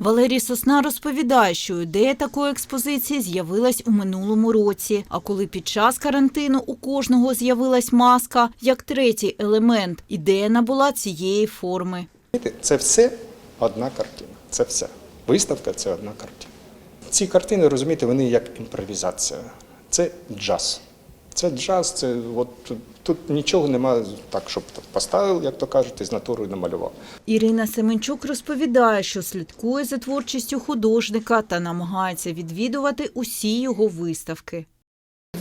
Валерій Сосна розповідає, що ідея такої експозиції з'явилась у минулому році. А коли під час карантину у кожного з'явилась маска, як третій елемент, ідея набула цієї форми. Це все одна картина. Це все. Виставка це одна картина. Ці картини, розумієте, вони як імпровізація. Це джаз. Це джаз, це от тут нічого немає так, щоб поставив, як то кажуть, і з натурою намалював. Ірина Семенчук розповідає, що слідкує за творчістю художника та намагається відвідувати усі його виставки.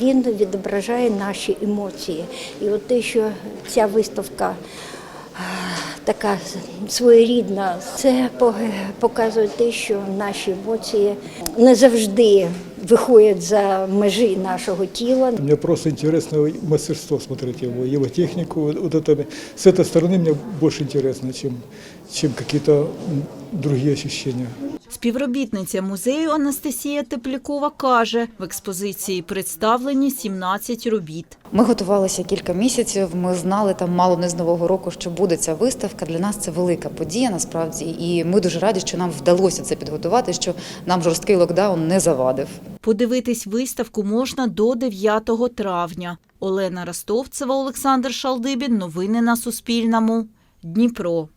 Він відображає наші емоції. І от те, що ця виставка така своєрідна, це показує те, що наші емоції не завжди виходять за межі нашого тіла. Мне просто интересно мастерство смотреть его, его технику. Вот вот это, с этой стороны мне больше интересно, чем, чем какие-то м, другие ощущения. Співробітниця музею Анастасія Теплякова каже, в експозиції представлені 17 робіт. Ми готувалися кілька місяців. Ми знали там мало не з нового року, що буде ця виставка. Для нас це велика подія насправді, і ми дуже раді, що нам вдалося це підготувати. Що нам жорсткий локдаун не завадив. Подивитись виставку можна до 9 травня. Олена Ростовцева, Олександр Шалдибін. Новини на Суспільному. Дніпро.